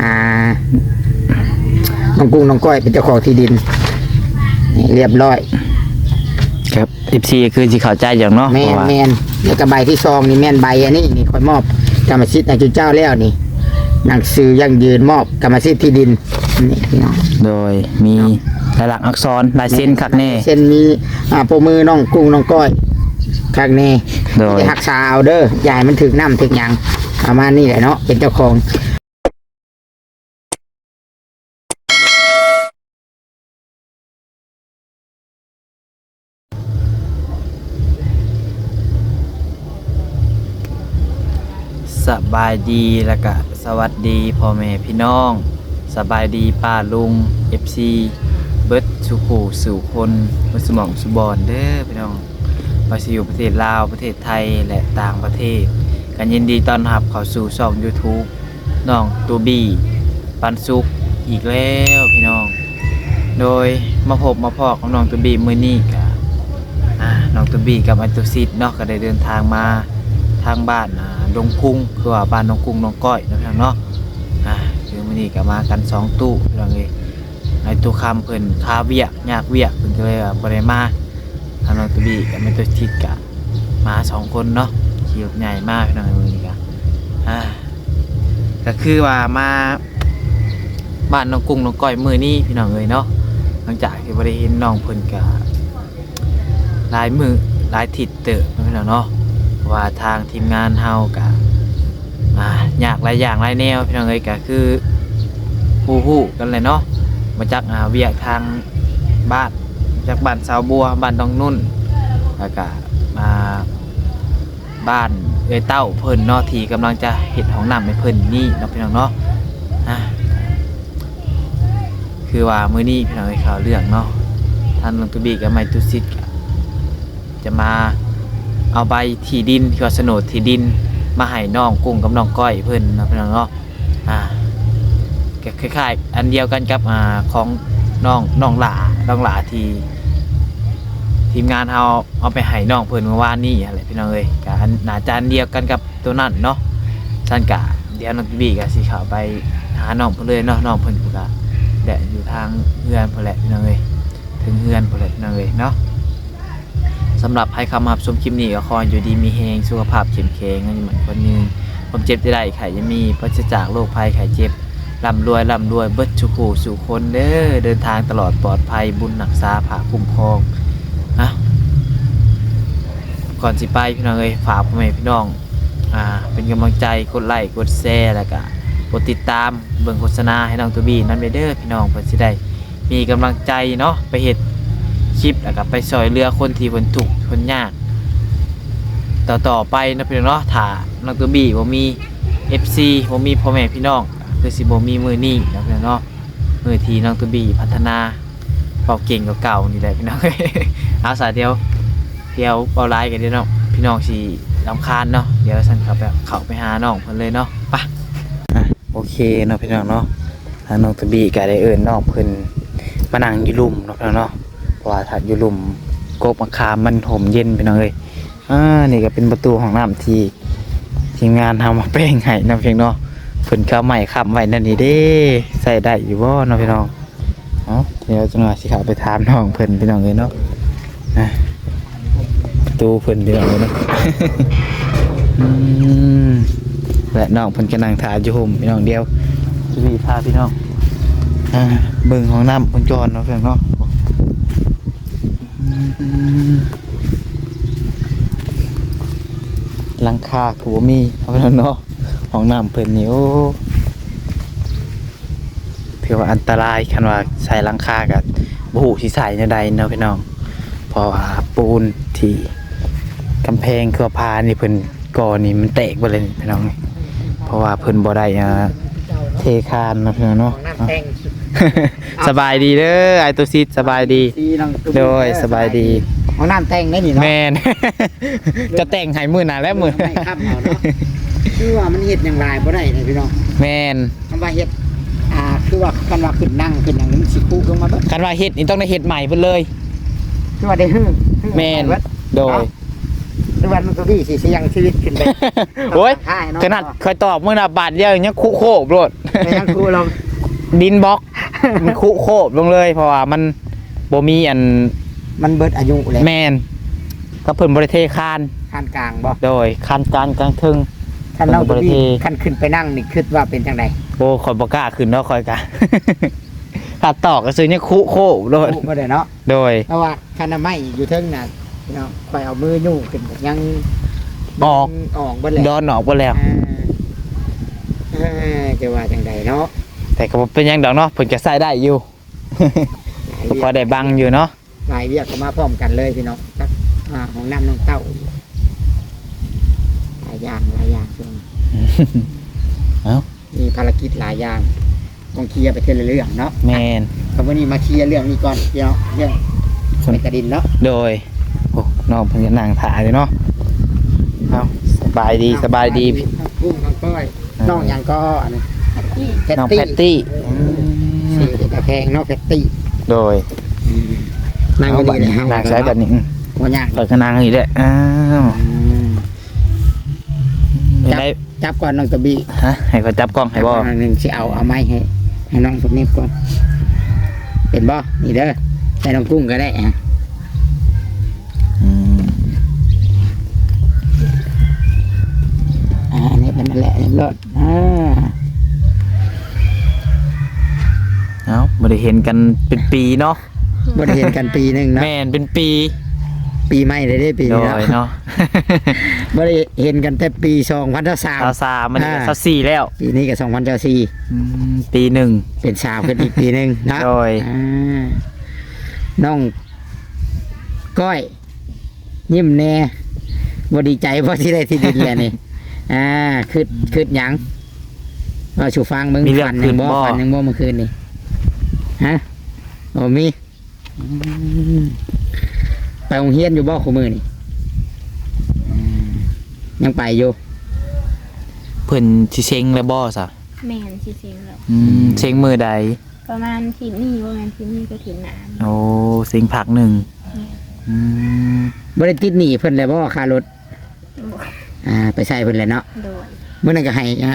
อ่าน้องกุ้งน้องก้อยเป็นเจ้าของที่ดินนี่เรียบร้อยครับ14คือสิเข้าใจอย่างเนาะแมเพนราะว่าแมนแล้วก็ใบที่ซองนี่แมนใบอันนี้นี่คอยมอบกรรมสิทธิ์ในจุเจ้าแล้วนี่หนังสือยั่งยืนมอบกรรมสิทธิ์ที่ดินนี่พี่น้อง โดยมีลายลักษณ์อักษรลายเส้นคักแน่ เช่นมีอ่าโปรมือน้องกุ้งน้องก้อยข้างนี้โดยรักษาเอาเด้ออย่าให้มันถึกน้ำถึกหยังประมาณนี้แหละเนาะเป็นเจ้าของ สบายดีแล้วก็สวัสดีพ่อแม่พี่น้อง สบายดีป้าลุง FC เบิร์ดสุขูสู่คนมุสมองสุบอนเด้อพี่น้องมาสิอยู่ประเทศลาวประเทศไทยและต่างประเทศ กันยินดีต้อนรับเข้าสู่ช่อง YouTube น้องตูบี้ปันสุขอีกแล้วพี่น้อง โดยมาพบมาพอกับน้องตูบี้มือนี้กะอ่าน้องตูบี้กับอันตุซิดเนาะก็ได้เดินทางมาทางบ้านอ่า ดงพุงคือว่าบ้านน้องกุ้งน้องก้อยนะพี่น้องเนาะอ่าคือมื้อนี้ก็มากันสองตู้พี่น้องเอ้ยไอ้ตู้คำเพิ่นคาเวียกยากเวียกเพิ่นก็เลยว่าบ่ได้มาทางน้องตูบี้กับแม่ตุซิดกะมาสองคนเนาะขี่รถใหญ่มากพี่น้องเอ้ยมื้อนี้กะอ่าก็คือว่ามาบ้านน้องกุ้งน้องก้อยมือนี่พี่น้องเอ้ยเนาะหลังจากที่บ่ได้เห็นน้องเพิ่นกะลายมือลายทิศเติบพี่น้องเนาะ ว่าทางทีมงานเฮากะอยากหลายอย่างหลายแนวพี่น้องเอ้ยก็คือฮู้ฮู้กันเลยเนาะมาจากอ่าเวียทางบ้านจากบ้านสาวบัวบ้านดองนุ่นแล้วก็มาบ้านเอ้ยเต้าเพิ่นเนาะที่กำลังจะเฮ็ดห้องน้ำให้เพิ่นนี่เนาะพี่น้องเนาะคือว่ามื้อนี้พี่น้องให้ข่าวเรื่องเนาะท่านลงตุบีกับไมตุซิดก็จะมา เอาใบที่ดินที่ว่าโฉนดที่ดิน มาให้น้องกุ้งกับน้องก้อยเพิ่นนาะพี่น้องเนาะอ่าก็คล้ายๆ อันเดียวกันกับอ่าของน้องน้องหลาน้องหลาที่ทีมงานเฮาเอาไปให้น้องเพิ่นเมื่อวานนี้อะไรพี่น้องเอ้ยก็อันน่าจะอันเดียวกันกับตัวนั้นเนาะท่านกะเดี๋ยวน้องบีก็สิเข้าไปหาน้องเพิ่นเลยเนาะน้องเพิ่นก็แดดอยู่ทางเฮือนพอแหละพี่น้องเอ้ยถึงเฮือนพอแหละพี่น้องเอ้ยเนาะ สำหรับให้คำรับชมคลิปนี้ก็ขออยู่ดีมีแฮงสุขภาพเข้มแข็งอันนี้เหมือนคนหนึงผมเจ็บจะได้ไข่จะมีปราศจากโรคภัยไข้เจ็บร่ำรวยร่ำรวยเบิดชุกูสู่คนเด้อเดินทางตลอดปลอดภัยบุญหนักษาผาคุ้มครองนะก่อนสิไปพี่น้องเอ้ยฝากพ่อแม่พี่น้องอ่าเป็นกำลังใจกดไลค์กดแชร์แล้วก็กดติดตามเบิ่งโฆษณาให้น้องตัวบีนั่นไปเด้อพี่น้องเพื่อสิได้มีกำลังใจเนาะไปเฮ็ด คลิปแล้วก็ไปซอยเรือคนที่เพิ่นทุกข์เพิ่นยาก ต่อต่อไปนะพี่น้องเนาะถ้าน้องตัวบีบ่มี FC บ่มีพ่อแม่พี่น้องคือสิบ่มีมือนี้นะพี่น้องเนาะมือที่น้องตัวบีพัฒนาเป่าเก่งกว่าเก่านี่แหละพี่น้องเอาสาเดียวเดียวเป่าลายกันเด้อเนาะพี่น้องสิรำคาญเนาะเดี๋ยวฉันเข้าไปเขาไปหาน้องเพิ่นเลยเนาะไปโอเคเนาะพี่น้องเนาะน้องตะบีก็ได้เอิ้นน้องเพิ่นมานั่งอยู่ลุ่มเนาะพี่น้องเนาะ ว่าถ้าอยู่ลุ่มกกมะขามมันห่มเย็นพี่น้องเอ้ยอ่านี่ก็เป็นประตูห้องน้ำที่ทีมงานทำมาแป้งให้เนาะเพียงเนาะเพิ่นก็ใหม่ค้ำไว้นั่นนี่เด้ใส่ได้อยู่บ่เนาะพี่น้องเนาะเดี๋ยวจังหวะสิเข้าไปถามน้องเพิ่นพี่น้องเอ้ยเนาะอะประตูเพิ่นพี่น้องเอ้ยเนาะอืมและน้องเพิ่นกำลังถ่ายอยู่ห่มพี่น้องเดียวจะมีพาพี่น้องอ่าเบิ่งของน้ำเพิ่นก่อนเนาะเพื่อนเนาะอืม หลังคาถูมีเอาแล้วเนาะของน้ำเพิ่นนี่โอ้ถือว่าอันตรายคันว่าใส่หลังคากับบ่ฮู้สิใส่แนวใดเนาะพี่น้องเพราะว่าปูนที่กำแพงเครือพานี่เพิ่นก่อนี่มันแตกไปเลยพี่น้อง เพราะว่าเพิ่นบ่ได้อ่าเทคานนะพี่น้องเนาะน้ำแทงส บายดีเด้อไอตัวซิดสบายดีที่น้องตุ้โดยสบายดีห้องน้ำแต่งได้นี่เนาะแมน จะแต่งให้มื้อหน้าและมื้อไม่ครับเอาเนาะคือว่ามันเฮ็ดอย่างไรบ่ได้เลยพี่น้องแมนคำว่าเฮ็ดอ่าคือว่าคันว่าขึ้นนั่งขึ้นอย่างนี้มันสิคู่ลงมาเบิดคันว่าเฮ็ดนี่ต้องได้เฮ็ดใหม่เพิ่นเลย คือว่าได้ฮื้อฮื้อแมนเบิด โดยรือว่ามันก็พี่สิเสียงชีวิตขึ้นไปโอ้ยค่ายเนาะขนาดเคยตอบเมื่อน่ะบาทเดียวยังคุโคบโลด ไปยังครูเรา ดินบล็อก มันคุโคบลงเลย เพราะว่ามันบ่มีอันมันเบิดอายุเลยแมนก็เพิ่นบริเทคาน ขั้นกลางบ่โดยคานกลางกลางทึงท่านเราเบิดประเทศขั้นขึ้นไปนั่งนี่คิดว่าเป็นจังไดโอ้คอยบ่กล้าขึ้นเนาะคอยกะ ถ้าตอกก็ซื้อเนี่ยคุโคบโลดบ่ได้เนาะโดยเพราะว่าคันไม้อยู่เทิงน่ะพี่น้องคอยเอามือยู่ขึ้นยังออกออกเบิดเลยดอนออกไปแล้ว อ่าอ่าจะว่าจังไดเนาะ แต่ก็บ่เป็นหยังดอกเนาะเพิ่นก็ใส่ได้อยู่หลายก็เวีพอยกได้บังอยู่เนาะหลายเวียกก็มาพร้อมกันเลยพี่น้องครับอ่าของน้ำน้องเต้าหลายอย่างหลายอย่างช่วงนี้เอ้ามีภารกิจหลายอย่างต้องเคลียร์ไปเทีละเรื่องเนาะแมนครับวันนี้มาเคลียร์เรื่องนี้ก่อนพี่น้องเรื่องคนเมกระดินเนาะโดยโอ้น้องเพิ่นก็นั่งถ่ายอยู่เนาะเอ้าสบายดีสบายดีทั้งกุ้งทั้งก้อยน้องหยังก็อันนี้ แพตน้องตี้แพตตี้สีกระแพงเนาะแพตตี้โดยนั่งก็ดีเลยฮะนางใช้แบบนี้อืมว่ายากเปิดกระนางอีกแล้วอ้าวอืมไม่จับ ได้จับก่อนน้องตะบีฮะให้เขาจับกล้องให้บ่อันหนึ่งสิเอาเอาไม้ให้ให้น้องคนนี้ก่อนเป็นบ่นี่เด้อใส่น้องกุ้งก็ได้ฮะอืมอ่าอันนี้เป็นนั่นแหละเรียบร้อย บ่ได้เห็นกันเป็นปีเนาะบ่ได้เห็นกันปีหนึ่งเนาะแม่นเป็นปีปีใหม่เลยได้ปีโดนี้ยเนาะเนาะบ่ได้เห็นกันแต่ปีสองพันสามสาวสามมันอ่า สาวสี่แล้วปีนี้ก็สองพันสี่อืมปีหนึ่ง เป็นสาวขึ้นอีกปีหนึ่งเนาะโดย อ่าน้องก้อย ยิ้มแน่บ่ดีใจเพราะที่ได้ที่ดินแหละนี่ อ่าคืดคืดหยังว่าชูฟังมึงมีเรื่องฝันคืยันงบ่บ่ ฝันยังบ่เมื่อคืนนี่ ฮะโอ้มีอืมไปโรงเรียนอยู่บ่คู่มือนี่อืมยังไปอยู่เพิ่นสิเซ็งแล้วบ่ซะแม่นสิเสียงแล้วอืมเซ็งมือใดประมาณทีนี่ประมาณทีนี่ก็ถึงน้โอ้เซ็งผักหนึ่งอืมบ่ได้ติดหนี้เพิ่นเลยบ่ค่ารถำบอกอ่า ไปใช้เพิ่นเลยเนาะโดยเมื่อนั้นก็ให้อ่า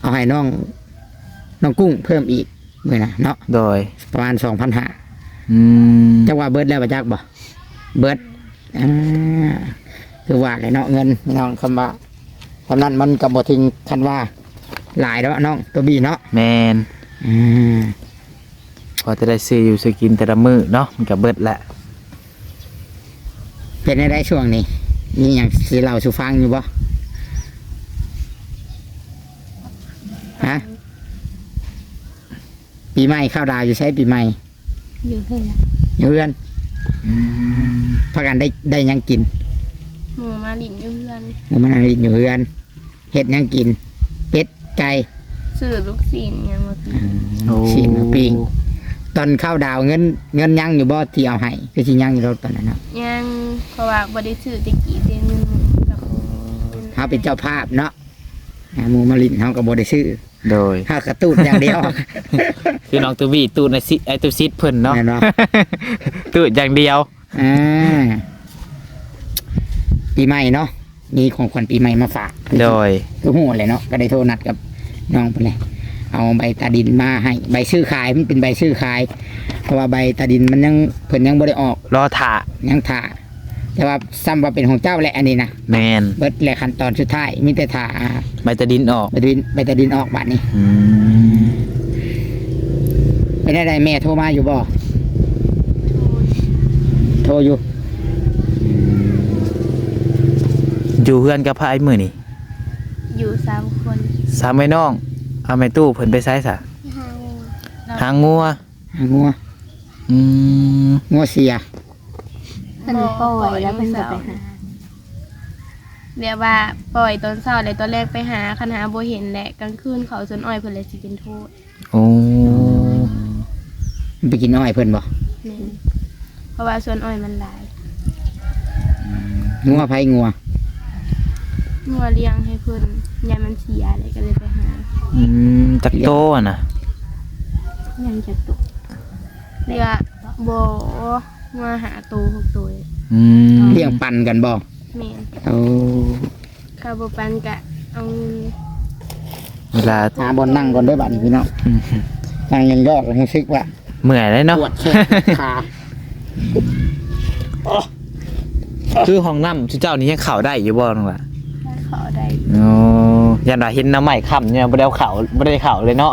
เอาให้น้องน้องกุ้งเพิ่มอีก เมื่อนะเนาะโดยประมาณสองพันห้าอืมจักว่าเบิดแล้วบ่จักบ่เบิดอ่าคือว่าเลยเนาะเงินพี่น้องคำว่าคำนั้นมันกับบ่ทิ้งคันว่า หลายแล้วน้องตัวบีเนาะแมนอ่าพอจะได้ซื้ออยู่ซื้อกินแต่ละมื้อเนาะมันก็เบิดแหละเป็นได้ได้ช่วงนี้มีอย่างสิเล่าสู่ฟังอยู่บ่ฮะ ปีใหม่เข้าวดาวอยู่ใช้ปีใหม่อยู่เพื่อนอยู่เพื่อนพากันได้ได้หยังกินหมูมาหลินอยู่เพื่อนหมูมันอันนี้อยู่เพื่อนเห็ดหยังกินเป็ดไก่ซื้อลูกศิษย์ยังมากินโอ้ชิ้นมาปิ้งตอนข้าวดาวเงินเงินยังอยู่บ่ที่เอาให้คือสิยังอยู่รถตอนนั้นเนาะยังเพราะว่าบริสุทธิ์ตะกี้เดือนหนึงกับเฮาเป็นเจ้าภาพเนาะอ่าหมูมาลินเฮาก็บ่ได้ซื้อ โดยเฮากระตูดอย่างเดียว คือน้องตูบี้ตูดในซิไอตูซิดเพิ่นเนาะแม่นบ่ ตูดอย่างเดียว อ่าปีใหม่เนาะมีของขวัญปีใหม่มาฝากโดย คือหูเลยเนาะก็ได้โทรนัดกับน้องไปเลยเอาใบตาดินมาให้ใบชื่อขายมันเป็นใบชื่อขาย เพราะว่าใบตาดินมันยังเพิ่นยังบ่ได้ออกรอถ่ายังถ่า แต่ว่าซ้ำว่าเป็นของเจ้าแหละอันนี้นะแมนเบิดแหละขั้นตอนสุดท้ายมีแต่ถ่าอ่าใบตะดินออกใบตาดินใบตาดินออกบัดนี้อืมเป็นอะไรแม่โทรมาอยู่บ่โทรอยู่อยู่เพื่อนกับพายมือนี่อยู่สามคนสามไม้น้อง เอาไม้ตู้เพิ่นไปใช้ซะห้าโมงหางงัวหางัวอืมงัวเสีย เพิ่นปล่อยแล้วเพิ่นก็ไปหา เรียกว่าปล่อยตอนเช้าเลยตอนแรกไปหาคันหาบ่เห็นแหละกลางคืนเขาสวนอ้อยเพิ่นเลยสิเป็นโทษโอ้มันไปกินอ้อยเพิ่นบ่แม่นเพราะว่าสวนอ้อยมันหลายงัวไผงัวงัวเลี้ยงให้เพิ่นยายมันเสียเลยก็เลยไปหาอืมจักโตอะนะยังจะตกเรียกบ่ มาหาตัวหกตัวอืมเลี้ยงปันกันบ่แม่นโอ้ข้าวบ่ปันกะเอาเงินเวลาหาบอลนั่งก่อนเด้วยบัดนี้พี่น้องนั่งยังยอกรู้สึกว่าเมื่อยเลยเนาะปวดแขนขาคือห้องน้ำชุเจ้านี่ยังเข่าได้อยู่บ่น้องล่ะขอได้โอ้ยันว่าเห็นน้ำใหม่ค่ำเนี่ยบ่ได้เอาเข่าบ่ได้เข่าเลยเนาะ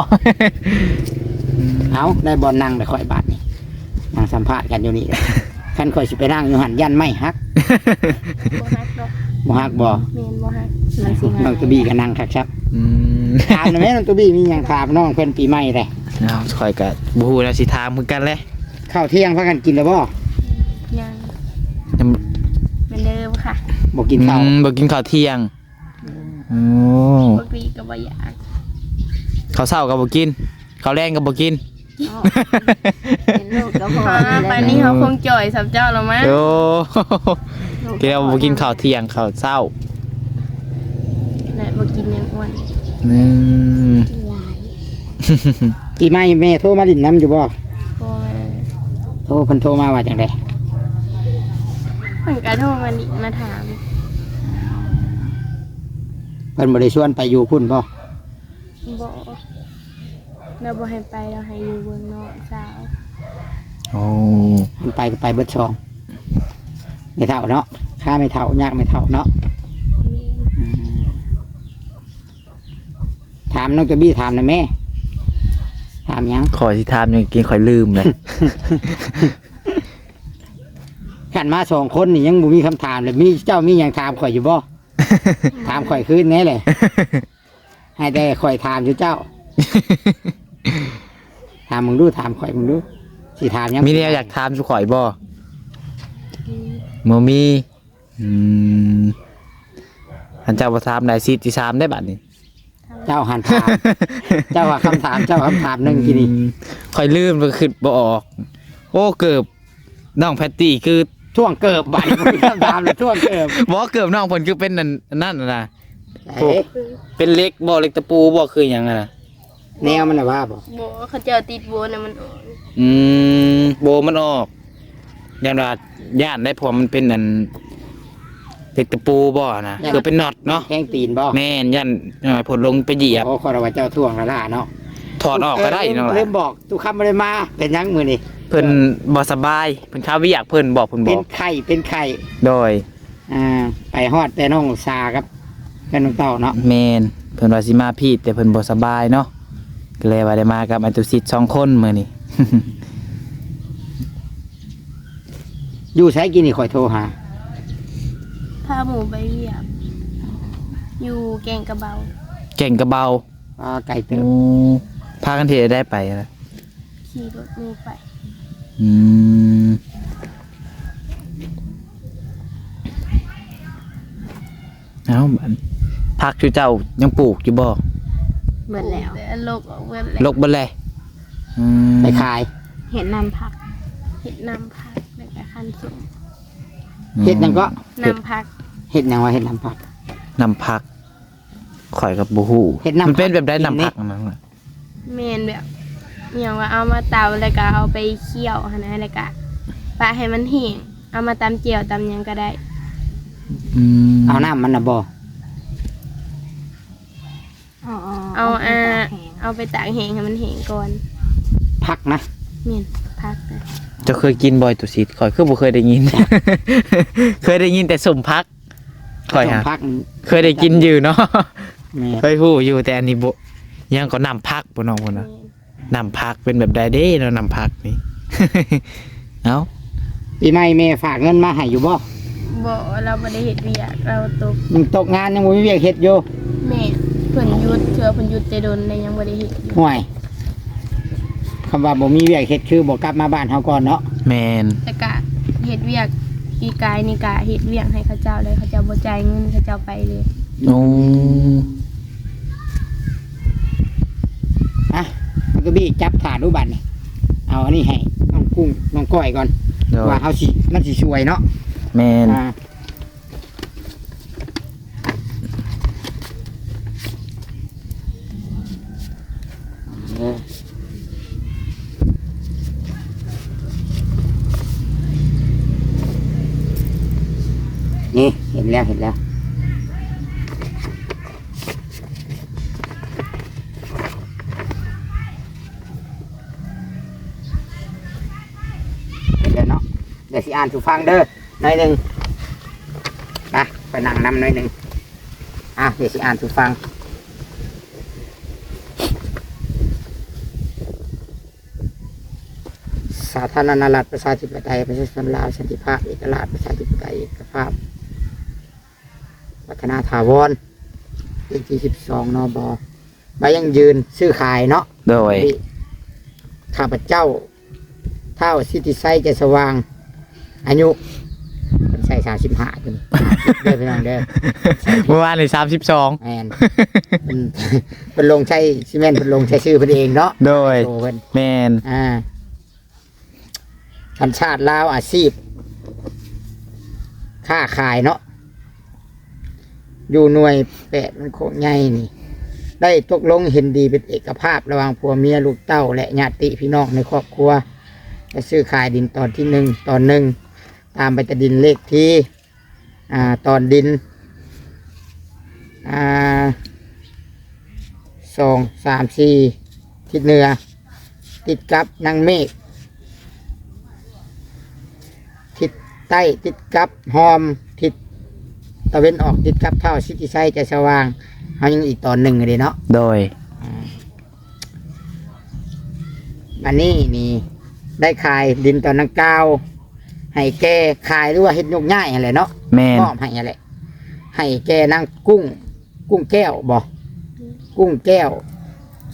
เอาได้บอลนั่งแต่ค่อยบาด นี่นั่งสัมภาษณ์กันอยู่นี่คันค่อยสิไปนั่งอยู่หันยันไม่ฮักบ่ฮักดอกบ่ฮักบ่แม่นบ่ฮักน้องตัวบี้ก็นั่งคักครับอืมถามหน่อยไหมน้องตัวบี้มีหยังถามน้องเพิ่นปีใหม่เลยเอาคอยกับบูฮูแล้วสิทามเหมือนกันเลยข้าวเที่ยงพากันกินแล้วบ่ยังยังเหมือนเดิมค่ะบ่กินข้าวอืมบอกกินข้าวเที่ยงโอ้ปกติก็บ่อยากข้าวเช้ากับบอกกินข้าวแรงกับบอกกิน เป็นลูกก็พออ่าไปนี่เขาคงจ่อยสับเจ้าแล้วมั้งโอ้กินแล้วบอกกินข้าวเที่ยงข้าวเช้าและบ่กินอยังอ้วนอืมปีใหม่แม่โทรมาดินน้ำอยู่บ่เพราะว่าโทรเพิ่นโทรมาว่าจังไดเพิ่นก็โทรมานี่มาถามเพิ่นบ่ได้ชวนไปอยู่พุ่นบ่บ่ เราบ่ให้ไปเราให้อยู่เบิ่งนอกสาวโอ้เพิ่นไปก็ไปเบิดช่องไม่เท่าเนาะค่าไม่เท่ายากไม่เท่าเนาะอืมถามน้องตัวบี้ถามนะแม่ถามหยังขอสิทามยังกินขอยลืมเลย ขันมาสองคนนี่ยังบ่มีคำถามเลยมีเจ้ามีหยังถามข่อยอยู่บ่ถามข่อยคืนแน่เลยให้แต่ข่อยถามอยู่เจ้า ถามมึงดูถามข่อยมึงดูสิถามหยังมีเนี่ยอยากทามสุข่อยบ่มมีอืมอันเจ้าประทามได้สิที่สามได้บัดนี้เจ้าหันถาม เจ้าว่าคำถามเจ้าคำถามหนึ่งทีนี้คอยลืมไปขึ้นบ่ออก โอ้เกือบน้องแพตตี้คือช่วงเกิบบัดนี้บ่มีคำถามเลยช่วงเกิบบ่เกือบน้องเพิ่นคือเป็นนั่นนั่นน่ะนะเอ๊ะเป็นเล็กบ่เล็กตะปูบ่คือหยังอะนะ แนวมันน่ะว่าบ่บ่เขาเจ้าติดโบน่ะมันออกอืมโบมันออกยันว่าย่านได้เพอมันเป็นนั่นเล็กตะปูบ่นะคือเป็นน็อตเนาะแข้งตีนบ่แม่นยันหน่อยผลลงไปเหยียบ โอ้คนว่าเจ้าท่วงและล่ะเนาะถอดออกก็ได้เนาะเริ่มบอกทุกคำบ่ได้มาเป็นหยังมื้อนี้เพิ่นบ่สบายเพิ่นข้าววิอยากเพิ่นบอกเพิ่นบเป็นอกไข่เป็นไข่โดยอ่าไปฮอดแต่น้องซาครับเป็นน้องเต้าเนาะแมนเพิ่นว่าสิมาพี่แต่เพิ่นบ่สบายเนาะ ก็เลยว่าได้มากับอันตุสิตสองคนมื้อนี้อยู่ใช้กินนี่ข่อยโทรหา พาหมูไปเวียบ อยู่แกงกระเบาเก่งกระเบาอ่าไก่เติโอ้บพากันเทได้ไปนะขี่รถหมูไปอืมเอ้าบัดพักชูเจ้ายังปลูกอยู่บ่ เบิดแล้วแต่โลกออกเบิดลแล้วกเบ่เลยอืมไปขายเห็นนำผักเห็ดน้ำพักแล้วก็คันสูงเฮ็ดหยังก็น้ำพักเฮ็ดหยังว่าเฮ็ดน้ำผัก นำพักข่อยกับบ่ฮู้เฮ็ดนำผัก มันเป็นแบบได้กินนี่นำพักนั่นน่ะเมนแบบอย่างว่าเอามาเตาแล้วก็เอาไปเคี่ยวหั้นนะแล้วก็ปะให้มันแห้งเอามาตำเจียวตำหยังก็ได้ อืมเอาน้ำมันน่ะบ่อ๋อ เอาอ่าแห้งเอาไปตากแห้งให้มันแห้งก่อนผักนะเมนพักนะเจะเคยกินบ่อยตุสิข่อยคือบ่เคยได้ยิน เคยได้ยินแต่สมพักข่อยต้มฮะผักเคยได้กินอยู่เนาะแม่เคยฮู้อยู่แต่อันนี้บ่ยังก็นำพักบ่น้องพุ่นแม่น่ะนนำพักเป็นแบบใดเด้เนาะนำพักนี่ เอ้าปีใหม่แม่ฝากเงินมาให้อยู่บ่บ่เราบ่ได้เฮ็ดเวียกเราตกยังตกงานยังบ่มีเวียกเฮ็ดอยู่แม่เพิ่นหยุดเชื่อเพิ่นหยุดแต่โดนเลยยังบ่ได้เฮ็ดอยู่ห่วยคำว่าบ่มีเวียกเฮ็ดคือบ่กลับมาบ้านเฮาก่อนเนาะแมนแต่กะเฮ็ดเวียกปีกายนี่กะเฮ็ดเวียกให้เขาเจ้าเลยเขาเจ้าบ่จ่ายเงินเขาเจ้าไปเลยโอ้อะมันก็บี้จับถาดดูบัดนี่เอาอันนี้ให้น้องกุ้งน้องก้อยก่อนโดยว่าเฮาสิมันสิช่วยเนาะแมน อ่าเออนี่เห็น น แล้วเห็นแล้วเห็นแล้วเนาะเดี๋ยวสิอ่านสู่ฟังเด้อหน่อยหนึ่งไปไปนั่งนำหน่อยหนึ่งอะเดี๋ยวสิอ่านสู่ฟังสาธารณรัฐประชาธิปไตยประชาชนลาวสันติภาพเอกราชประชาธิปไตยเอกภาพ วัฒนาถาวรเลขที่สิบสองนบใบยังยืนซื้อขายเนาะโดยที่ข้าพเจ้า เท่าสิทธิไซจะสว่าง อายุเป็นใส่สามสิบห้าจนเด้อพี่น้องเด้อเมื่อวานนี่32แมนเป็นเป็นลงใช้ซีเมนต์เป็นลงใช้ชื่อเพิ่นเองเนาะโดยโตเพิ่นแม่นอ่าสัญชาติลาวอาชีพ ค้าขายเนาะ อยู่หน่วยแปดมันโคงใหญ่นี่ ได้ตกลงเห็นดีเป็นเอกภาพระหว่างผัวเมียลูกเต้า และญาติพี่น้องในครอบครัวจะซื้อขายดินตอนที่หนึ่งตอนหนึ่งตามไปตดินเลขที่อ่าตอนดินอ่าสองสามสี่ทิศเหนือ ติดกับนางเมฆทิศใต้ติดกับหอม ตะเวนออกติดกับเท่าสิติไซจะสว่างเขายังอีกตอนหนึ่งเลยเนาะโดย อันนี้นี่ได้ขายดินตอนนังกาวให้แกขายหรือว่าเฮ็ดยกง่ายอะไรเนาะแม่นมอบให้อะไรให้แกนางกุ้ง กุ้งแก้วบ่กุ้งแก้ว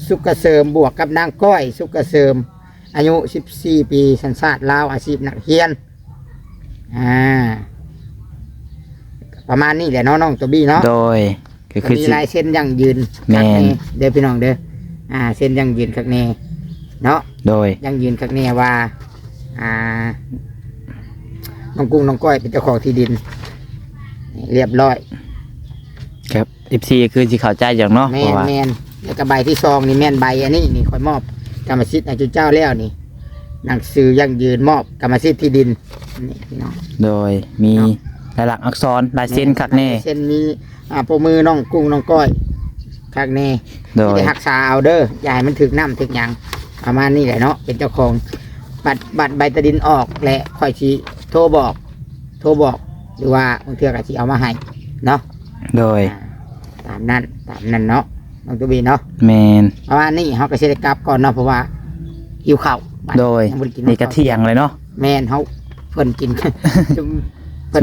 สุกเกษมบวกกับนางก้อย สุกเกษมอายุ 14 ปี สัญชาติลาวอาชีพนักเรียน อ่า ประมาณนี้แหละเนาะน้องตัวบี้เนาะโดยก็คือมีสิ ลายเส้นยั่งยืนแม่น คักเด้อพี่น้องเด้ออ่า เส้นยั่งยืนคักแน่เนาะโดย ยั่งยืนคักแน่ว่า อ่าน้องกุ้งน้องก้อยเป็นเจ้าของที่ดิน เรียบร้อย ครับ FC คือสิเข้าใจอย่างเนาะแมเพราะนว่า แมนแล้วก็ใบที่ซองนี่แมนใบอันนี้นี่คอยมอบกรรมสิทธิ์ให้เจ้าแล้วนี่หนังสือยั่งยืนมอบกรรมสิทธิ์ที่ดินนี่พี่น้อง โดยมีเนาะ ลายลักษณ์อักษรลายเส้นคักแน่เส้นมีอ่าโปรมือน้องกุ้งน้องก้อยคักแน่โดยที่ได้รักษาเอาเด้ออย่าให้มันถึกน้ำถึกหยังประมาณนี้แหละเนาะเป็นเจ้าของบัตรบัตรใบตะดินออกและคอยชี้โทรบอก โทรบอกหรือว่าบางเทื่อก็สิเอามาให้เนาะโดยอ่าตามนั้นตามนั้นเนาะน้องตุบีเนาะแมนประมาณนี้เขาก็สิได้กลับก่อนเนาะเพราะว่าหิวข้าวบัโดยงบ่ได้กินนี่กระเที่ยงเลยเนาะแม่นเขาเพิ่นกินจุ่มส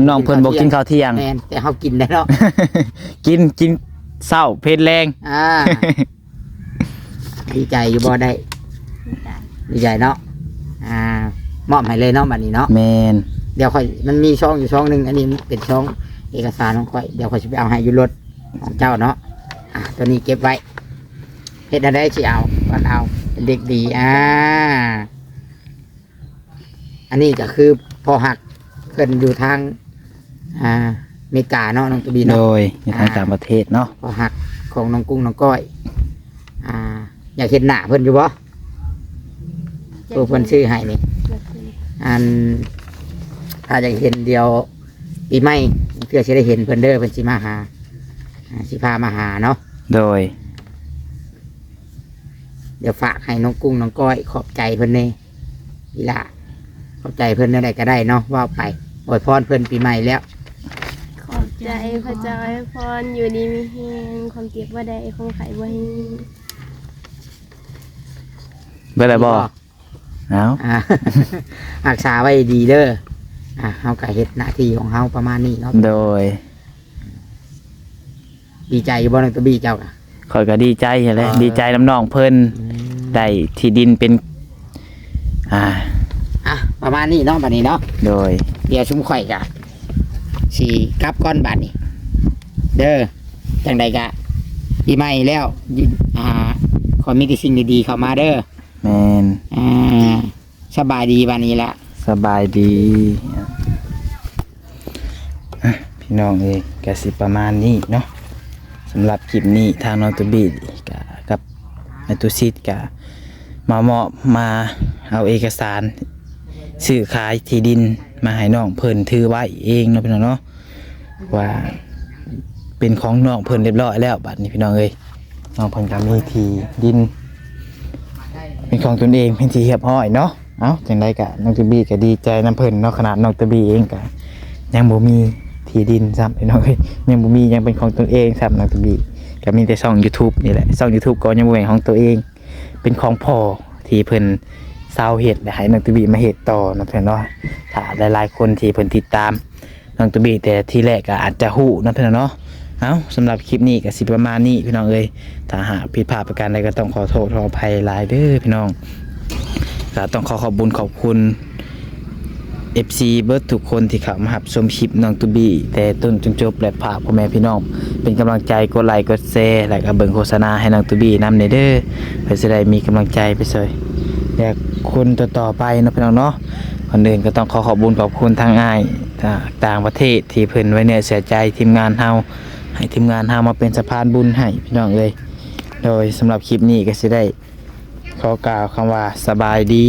น้องเพิ่นบ่กินข้าวเที่ยง แม่นแต่เขากินได้เนาะ กินกินเศร้าเพลแรง อ่า ดีใจอยู่บ่ได้ ดีใจเนาะ อ่ามอบให้เลยเนาะบัดนี้เนาะ แมนเดี๋ยวค่อยมันมีช่องอยู่ช่องหนึ่งอันนี้เป็นช่องเอกสารของค่อยเดี๋ยวค่อยจะไปเอาให้อยู่รถของเจ้าเนาะอะตัวนี้เก็บไว้เฮ็ดอะไรสิเอาก่อนเอาเป็นเด็กดีอ่าอันนี้ก็คือพอหักเพิ่นอยู่ทาง อ่าอเมริกาเนาะน้องตุบีโดเนาะยในทางต่างประเทศเนาะพอหักของน้องกุ้งน้องก้อย อ่า อยากเห็นหน้าเพิ่นอยู่บ่ตัวเพิ่นชื่อให้นี่ อันถ้าอยากเห็นเดียวปีใหม่เพื่อจะได้เห็นเพิ่นเด้อเพิ่นสิมาหาอ่าสิพามาหาเนาะโดยเดี๋ยวฝากให้น้องกุ้งน้องก้อยขอบใจเพิ่นเน่อีหละขอบใจเพิ่นอะไรก็ได้เนาะว่าไปอวยพรเพิ่นปีใหม่แล้วขอบ ใจพระเจ้าให้พรอยู่ดีมีแฮงความเก็บว่าได้คงไขบ่ให้เบ่ได้บ่เอาอ่า รักษาไว้ดีเด้ออ่าเฮาก็เฮ็ดหน้าที่ของเฮาประมาณนี้เนาะโดยดีใจอยู่บ่น้องตัวบี้เจ้าก็ ข่อยก็ดีใจแหละเออดีใจน้ำน้องเพิ่นได้ที่ดินเป็น อ่า อะประมาณนี้เนาะบัดนี้เนาะโดย เดี๋ยวชุมข่อยกะ สีกลับก้อนบาทนี่เด้อจังใดกะปีใหม่แล้วยิอ่าขอมีแต่สิ่งดีๆเข้ามาเด้อแมนอ่าสบายดีวันนี้ละสบายดีอะพี่น้องเอ้ยกสิประมาณนี้เนาะสำหรับคลิปนี้ทางนอตูบีกะกับไอตุซิดกะมาเหมาะมาเอาเอกสารซื้อขายที่ดิน มาให้น้องเพิ่นถือไว้เองเนาะพี่น้องเนาะว่าเป็นของน้องเพิ่นเรียบร้อยแล้วบัดนี้พี่น้องเอ้ยน้องเพิ่นก็มีที่ดิน เป็นของตนเองเป็นที่เรียบร้อยเนาะเอ้าจังไดก็น้องตวบี้ก็ดีใจนํเพิ่นเนาะขนาดน้องตวบี้เองก็ยังบ่มีที่ดินซ้ำพี่น้องเอ้ยยังบ่มียังเป็นของตนเองซ้ำน้องตวบี้ก็มีแต่ช่อง YouTube นี่แหละช่อง YouTube ก็ยังบ่เป็นของตัวเอง เป็นของพ่อที่เพิ่น เศร้าเฮ็ดและให้น้องตวบี้มาเฮ็ดต่อเนาะเพิ่อนเนาะถ้าหลายๆคนที่เพิ่นติดตามน้องตวบี้แต่ที่แรกก็อาจจะฮู้เนาะเพิ่อนเนาะเอาสำหรับคลิปนี้ก็สิประมาณนี้พี่น้องเอ้ยถ้าหากผิดพลาดประการใดก็ต้องขอโทษขออภัยหลายเด้อพี่น้องก็ต้องขอขอบคุญขอบคุณ FC เบิร์ดทุกคนที่เข้ามาหับชมคลิปน้องตูบีแต่ต้นจนจบและพากพ่อแม่พี่น้อง เป็นกำลังใจกดไลค์กดแชร์และก็เบิ่งโฆษณาให้น้องตูบี้นำในเด้อเพื่อจะได้มีกำลังใจไปเสย และคนต่อๆไปนะพี่น้องเนาะคนอื่นก็ต้องขอขอบุญขอบคุณทางอ้ายต่างประเทศที่เพิ่นไว้เนี่ยเสียใจทีมงานเฮาให้ทีมงานเฮามาเป็นสะพานบุญให้พี่น้องเลย โดยสำหรับคลิปนี้ก็สิได้ขอกล่าวคำว่าสบายดี